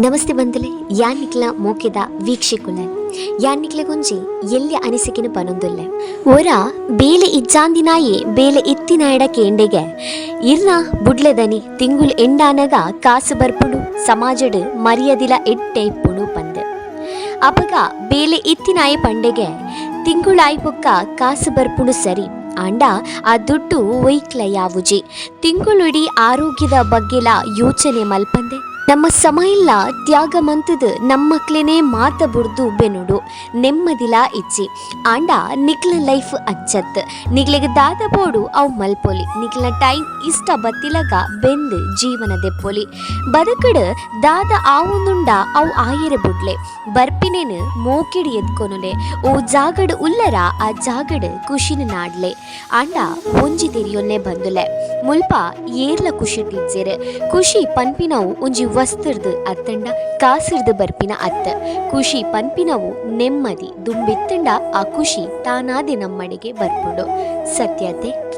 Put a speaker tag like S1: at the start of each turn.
S1: ನಮಸ್ತೆ ಬಂದಲೆ ಯಾನ್ನಿಕ್ಲ ಮೋಕೆದ ವೀಕ್ಷಕುಲೆ ಯಾನಿಕ್ಲ ಗುಂಜಿ, ಎಲ್ಲಿ ಅನಿಸಿಕಿನ ಪನೊಂದುಲ್ಲೆ. ಒರ ಬೇಲೆ ಇಜ್ಜಾಂದಿನಾಯಿ, ಬೇಲೆ ಇತ್ತಿನಾಯಡ ಕೇಂಡೆಗೆ. ಇರ್ನ, ಬುಡ್ಲೆದನಿ, ತಿಂಗುಲ್ ಎಂಡಾನಗ ಕಾಸು ಬರ್ಪುಡು ಸಮಾಜಡ್ ಮರ್ಯಾದಿಲ ಎಟ್ಟೆ ಇಪ್ಪುಡು ಪಂದೆ. ಅಪಗ, ಬೇಲೆ ಇತ್ತಿನಾಯಿ ಪಂಡೆಗೆ ತಿಂಗುಳಾಯ್ಪೊಕ್ಕ ಕಾಸು ಬರ್ಪುಡು ಸರಿ. ಅಂಡ ಆ ದುಡ್ಡು ಒಯ್ಕ್ಲ ಯಾವುಜಿ. ತಿಂಗುಳುಡಿ ಆರೋಗ್ಯದ ಬಗ್ಗೆಲ ಯೋಚನೆ ಮಲ್ಪಂದೆ. ನಮ್ಮ ಸಮಯಲ್ಲ ತ್ಯಾಗ ಮಂತದ ನಮ್ಮಕ್ಲೇನೆ ಮಾತ ಬುಡ್ದು ಬೆನುಡು ನೆಮ್ಮದಿಲ ಇಚ್ಚಿ. And ನಿಕ್ಲ life ಅಚ್ಚತ್. ನಿಗ್ಲೆಗ ದಾದ ಬೋಡು ಅವು ಮಲ್ಪೊಲಿ. ನಿಕ್ಲ ಟೈಮ್ ಇಷ್ಟ ಬತ್ತಿಲಗ ಬೆಂದ್ ಜೀವನ ದೆಪ್ಪೊಲಿ ಬದುಕಡ್ ದಾದ ಆವೊಂದುಂಡ ಅವು ಆಯರೆ ಬುಡ್ಲೆ. ಬರ್ಪಿನೇನು ಮೋಕಿಡಿ ಎದ್ಕೊನುಲೆ. ಓ ಜಾಗಡ್ ಉಲ್ಲರ ಆ ಜಾಗಡ್ ಖುಷಿನ ನಾಡ್ಲೆ. ಆಂಡ ಒಂಜಿ ತಿರಿಯೊನ್ನೆ ಬಂದುಲೆ. ಮುಲ್ಪ ಏರ್ಲ ಖುಷಿ ತಿಜ್ಜೆರ್. ಖುಷಿ ಪನ್ಪಿನವು ಒಂಜಿ ವಸ್ತ್ರದ ಅತ್ತಂಡ, ಕಾಸಿರ್ದ ಬರ್ಪಿನ ಅತ್ತ. ಖುಷಿ ಪನ್ಪಿನವು ನೆಮ್ಮದಿ, ದುಂಬಿತ್ತಂಡ ಆ ಖುಷಿ ತಾನಾದೆ ನಮ್ಮಡೆಗೆ ಬರ್ಪುಡು. ಸತ್ಯತೆ